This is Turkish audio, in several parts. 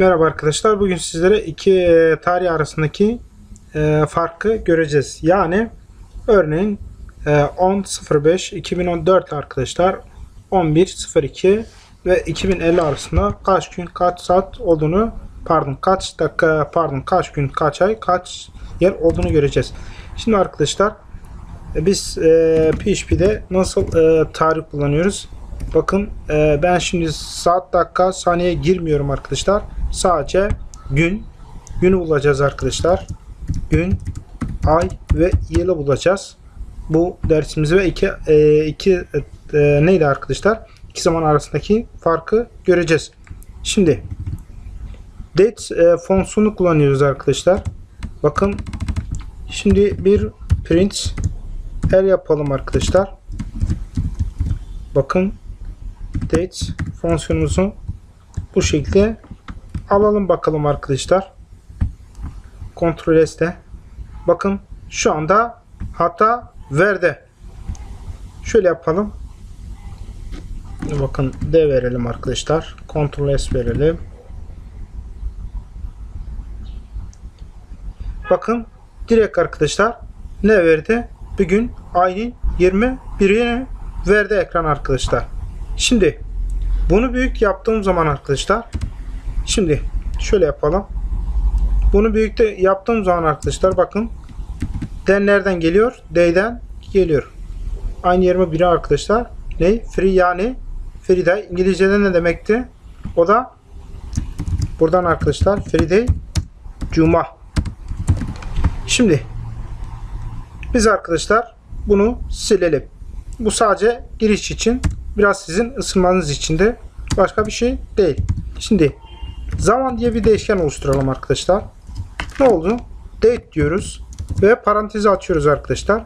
Merhaba arkadaşlar. Bugün sizlere iki e, tarih arasındaki e, farkı göreceğiz. Yani örneğin e, 10.05 2014 arkadaşlar 11.02 ve 2050 arasında kaç gün kaç saat olduğunu pardon kaç dakika pardon kaç gün kaç ay kaç yer olduğunu göreceğiz. Şimdi arkadaşlar e, biz e, PHP'de nasıl e, tarih kullanıyoruz? Bakın e, ben şimdi saat dakika saniye girmiyorum arkadaşlar. Sadece gün günü bulacağız arkadaşlar. Gün, ay ve yılı bulacağız. Bu dersimizi ve iki, e, iki e, neydi arkadaşlar? İki zaman arasındaki farkı göreceğiz. Şimdi date e, fonksiyonu kullanıyoruz arkadaşlar. Bakın şimdi bir print el yapalım arkadaşlar. Bakın date fonksiyonumuzu bu şekilde alalım bakalım arkadaşlar. Ctrl S'te. Bakın şu anda hata verdi. Şöyle yapalım. Bakın D verelim arkadaşlar. Ctrl S verelim. Bakın direkt arkadaşlar ne verdi? Bugün ayın 21'ini verdi ekran arkadaşlar. Şimdi bunu büyük yaptığım zaman arkadaşlar şimdi şöyle yapalım. Bunu büyükte yaptığım zaman arkadaşlar bakın D nereden geliyor? D'den geliyor. Aynı 21'i arkadaşlar. Ne? Free yani free day İngilizce'de ne demekti? O da buradan arkadaşlar free day cuma. Şimdi biz arkadaşlar bunu silelim. Bu sadece giriş için biraz sizin ısınmanız için de başka bir şey değil. Şimdi zaman diye bir değişken oluşturalım arkadaşlar. Ne oldu? Date diyoruz ve parantezi açıyoruz arkadaşlar.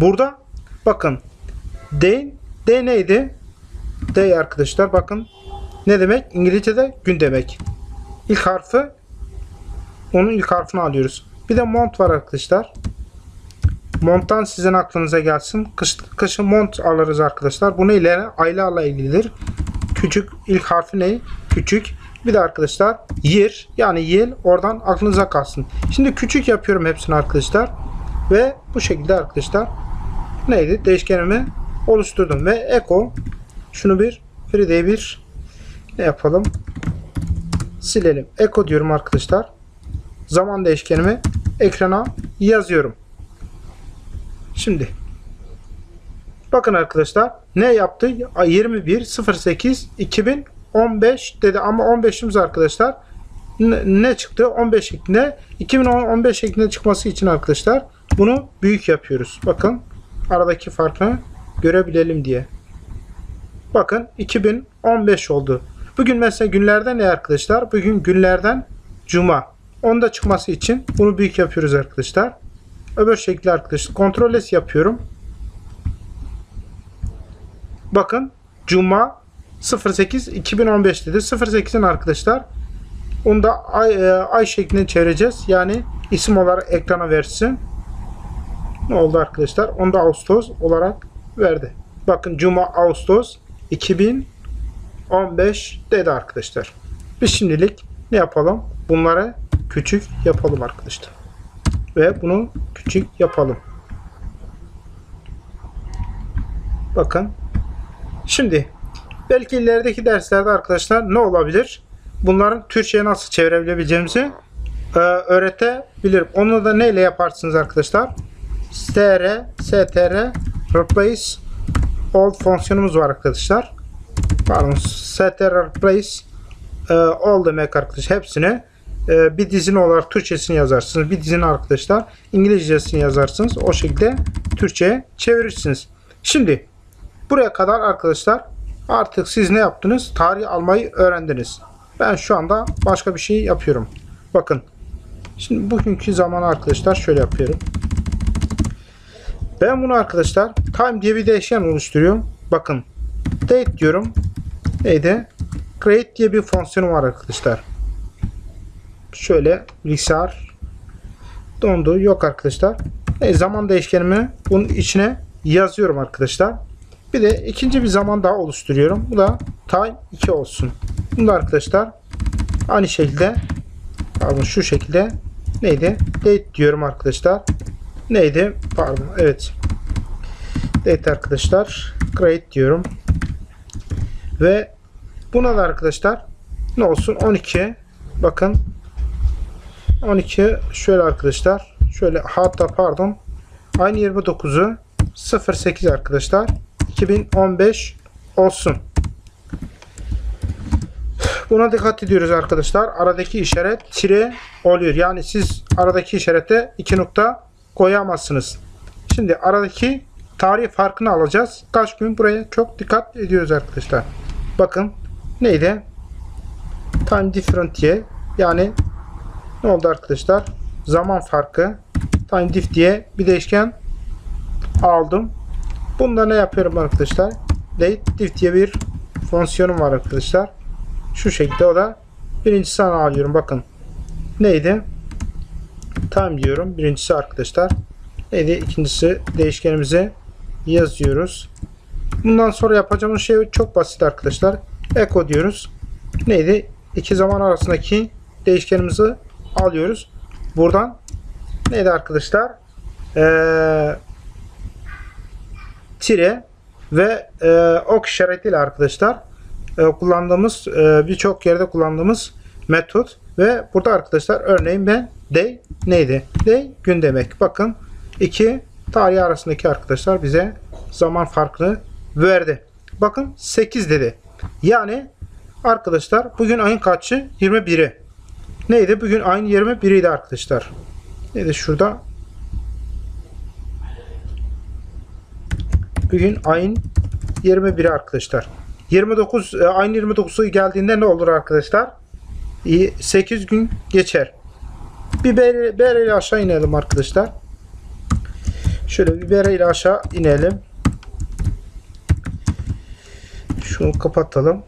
Burada bakın day, day neydi? Day arkadaşlar bakın ne demek? İngilizce'de gün demek. İlk harfi onun ilk harfini alıyoruz. Bir de mont var arkadaşlar. Monttan sizin aklınıza gelsin. Kış, kışın mont alırız arkadaşlar. Bu neyle? Aylarla ilgilidir. Küçük ilk harfi ne? Küçük. Bir de arkadaşlar year yani yıl oradan aklınıza kalsın. Şimdi küçük yapıyorum hepsini arkadaşlar. Ve bu şekilde arkadaşlar neydi? Değişkenimi oluşturdum. Ve echo şunu bir Friday bir ne yapalım? Silelim. Echo diyorum arkadaşlar. Zaman değişkenimi ekrana yazıyorum. Şimdi bakın arkadaşlar ne yaptı? 21 08 2015 dedi ama 15'imiz arkadaşlar ne çıktı? 15 şeklinde 2015 şeklinde çıkması için arkadaşlar bunu büyük yapıyoruz. Bakın aradaki farkı görebilelim diye. Bakın 2015 oldu. Bugün mesela günlerden ne arkadaşlar? Bugün günlerden cuma. Onda çıkması için bunu büyük yapıyoruz arkadaşlar. Öbür şekilde arkadaşlar. Ctrl S yapıyorum. Bakın Cuma 08 2015 dedi. 08'in arkadaşlar onu da ay, e, ay şeklinde çevireceğiz. Yani isim olarak ekrana versin. Ne oldu arkadaşlar? Onu da Ağustos olarak verdi. Bakın Cuma Ağustos 2015 dedi arkadaşlar. Biz şimdilik ne yapalım? Bunları küçük yapalım arkadaşlar ve bunu küçük yapalım. Bakın. Şimdi belki ilerideki derslerde arkadaşlar ne olabilir? Bunların Türkçe'ye nasıl çevirebileceğimizi e, öğretebilirim. Onu da neyle yaparsınız arkadaşlar? str, str, replace all fonksiyonumuz var arkadaşlar. Pardon, str replace e, all demek arkadaşlar. Hepsini e, bir dizin olarak Türkçesini yazarsınız. Bir dizin arkadaşlar İngilizcesini yazarsınız. O şekilde Türkçe'ye çevirirsiniz. Şimdi buraya kadar arkadaşlar artık siz ne yaptınız? Tarih almayı öğrendiniz. Ben şu anda başka bir şey yapıyorum. Bakın. Şimdi bugünkü zaman arkadaşlar şöyle yapıyorum. Ben bunu arkadaşlar time diye bir değişken oluşturuyorum. Bakın. Date diyorum. Neydi? Create diye bir fonksiyonu var arkadaşlar şöyle bilgisayar dondu. Yok arkadaşlar. E, zaman değişkenimi bunun içine yazıyorum arkadaşlar. Bir de ikinci bir zaman daha oluşturuyorum. Bu da time 2 olsun. Bunu da arkadaşlar Aynı şekilde pardon şu şekilde neydi? Date diyorum arkadaşlar. Neydi? Pardon. Evet. Date arkadaşlar. Create diyorum. Ve buna da arkadaşlar ne olsun 12 bakın 12 şöyle arkadaşlar şöyle hatta pardon aynı 29'u 08 arkadaşlar 2015 olsun. Buna dikkat ediyoruz arkadaşlar. Aradaki işaret tire oluyor. Yani siz aradaki işarete iki nokta koyamazsınız. Şimdi aradaki tarih farkını alacağız. Kaç gün buraya çok dikkat ediyoruz arkadaşlar. Bakın neydi? Time different diye yani ne oldu arkadaşlar? Zaman farkı time diff diye bir değişken aldım. Bunda ne yapıyorum arkadaşlar? Date diff diye bir fonksiyonum var arkadaşlar. Şu şekilde o da birincisi ana alıyorum. Bakın neydi? Time diyorum. Birincisi arkadaşlar. Neydi? İkincisi değişkenimize yazıyoruz. Bundan sonra yapacağımız şey çok basit arkadaşlar. Echo diyoruz. Neydi? İki zaman arasındaki değişkenimizi alıyoruz. Buradan neydi arkadaşlar? Ee, tire ve e, ok işaretiyle arkadaşlar e, kullandığımız e, birçok yerde kullandığımız metot ve burada arkadaşlar örneğin ben day neydi? Day gün demek. Bakın iki tarih arasındaki arkadaşlar bize zaman farkını verdi. Bakın 8 dedi. Yani arkadaşlar bugün ayın kaçı? 21'i. Neydi? Bugün ayın 21'iydi arkadaşlar. Neydi şurada? Bugün ayın 21'i arkadaşlar. 29 e, ayın 29'u geldiğinde ne olur arkadaşlar? 8 gün geçer. Bir bere, bereyle aşağı inelim arkadaşlar. Şöyle bir bereyle aşağı inelim. Şunu kapatalım.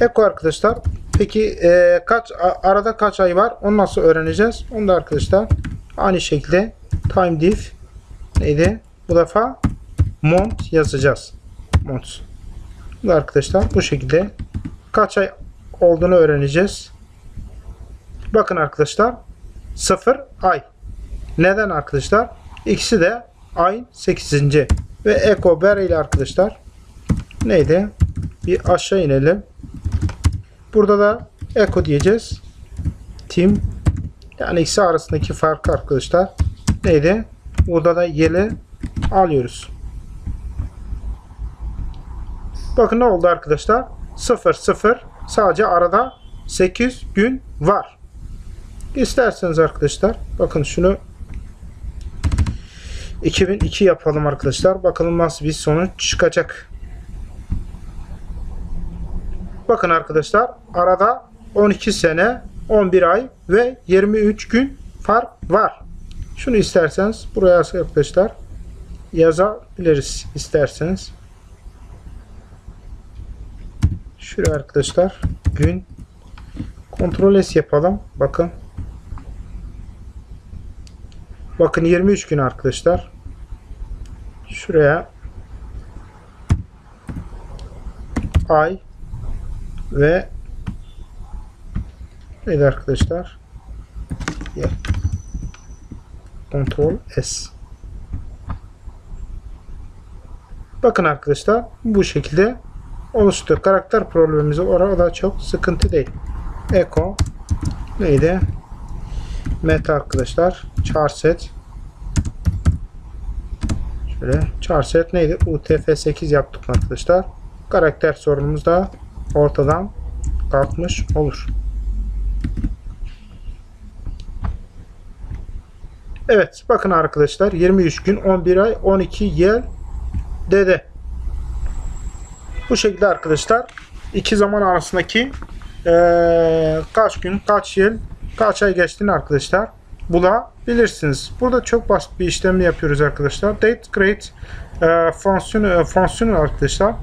Eko arkadaşlar. Peki e, kaç arada kaç ay var? Onu nasıl öğreneceğiz? Onu da arkadaşlar aynı şekilde time diff neydi? Bu defa mont yazacağız. Mont. Arkadaşlar bu şekilde kaç ay olduğunu öğreneceğiz. Bakın arkadaşlar 0 ay. Neden arkadaşlar? İkisi de ayın 8. Ve Eko Ber ile arkadaşlar neydi? Bir aşağı inelim. Burada da Eko diyeceğiz. Team yani ikisi arasındaki farkı arkadaşlar neydi? Burada da yeli alıyoruz. Bakın ne oldu arkadaşlar? 0 0 sadece arada 8 gün var. İsterseniz arkadaşlar bakın şunu 2002 yapalım arkadaşlar. Bakalım nasıl bir sonuç çıkacak. Bakın arkadaşlar arada 12 sene 11 ay ve 23 gün fark var. Şunu isterseniz buraya arkadaşlar yazabiliriz isterseniz. Şuraya arkadaşlar gün kontrol S yapalım. Bakın. Bakın 23 gün arkadaşlar. Şuraya ay ve neydi arkadaşlar? Kontrol S. Bakın arkadaşlar bu şekilde oluştu. Karakter problemimiz orada çok sıkıntı değil. Eko neydi? Meta arkadaşlar. Charset. Şöyle charset neydi? UTF-8 yaptık arkadaşlar. Karakter sorunumuz da ortadan kalkmış olur. Evet bakın arkadaşlar 23 gün 11 ay 12 yıl dede. Bu şekilde arkadaşlar iki zaman arasındaki ee, kaç gün kaç yıl kaç ay geçtiğini arkadaşlar bulabilirsiniz. Burada çok basit bir işlemi yapıyoruz arkadaşlar. Date create e, fonksiyonu, e, fonksiyonu arkadaşlar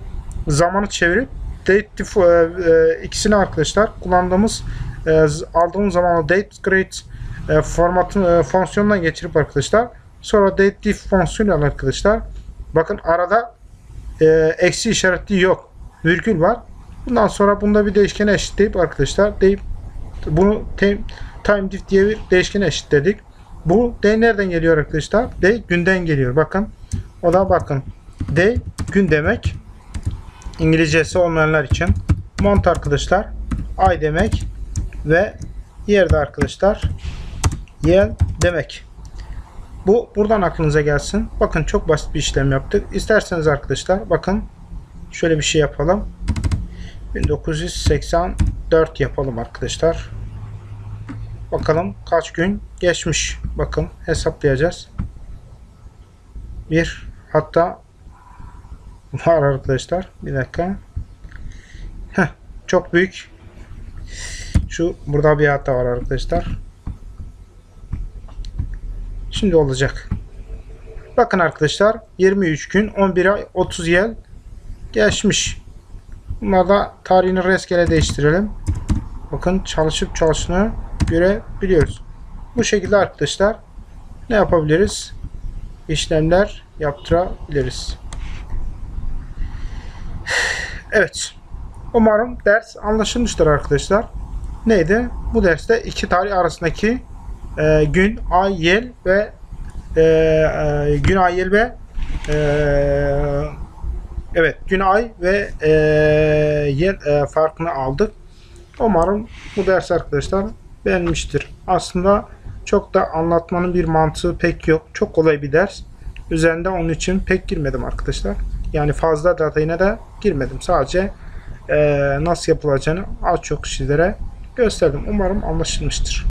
zamanı çevirip date e, e, ikisini arkadaşlar kullandığımız e, aldığımız zamanı date create e, formatın e, fonksiyonundan geçirip arkadaşlar sonra date diff fonksiyonu arkadaşlar bakın arada e, eksi işareti yok virgül var bundan sonra bunda bir değişkene eşitleyip arkadaşlar deyip bunu time, time diff diye bir değişkene eşitledik. Bu D nereden geliyor arkadaşlar? D günden geliyor. Bakın. O da bakın. D gün demek. İngilizcesi olmayanlar için. Month arkadaşlar. Ay demek. Ve yerde arkadaşlar. Yel demek. Bu buradan aklınıza gelsin. Bakın çok basit bir işlem yaptık. İsterseniz arkadaşlar bakın şöyle bir şey yapalım. 1984 yapalım arkadaşlar. Bakalım kaç gün geçmiş. Bakın hesaplayacağız. Bir hatta var arkadaşlar. Bir dakika. Heh, çok büyük. Şu burada bir hata var arkadaşlar. Şimdi olacak. Bakın arkadaşlar 23 gün 11 ay 30 yıl geçmiş. Bunlar da tarihini rastgele değiştirelim. Bakın çalışıp çalıştığını görebiliyoruz. Bu şekilde arkadaşlar ne yapabiliriz? İşlemler yaptırabiliriz. Evet. Umarım ders anlaşılmıştır arkadaşlar. Neydi? Bu derste iki tarih arasındaki e, gün, ay, yıl ve e, e, gün, ay, yıl ve e, evet gün, ay ve e, yıl e, farkını aldık. Umarım bu ders arkadaşlar beğenmiştir. Aslında çok da anlatmanın bir mantığı pek yok. Çok kolay bir ders. Üzerinde onun için pek girmedim arkadaşlar. Yani fazla detayına da girmedim. Sadece e, nasıl yapılacağını az çok sizlere gösterdim. Umarım anlaşılmıştır.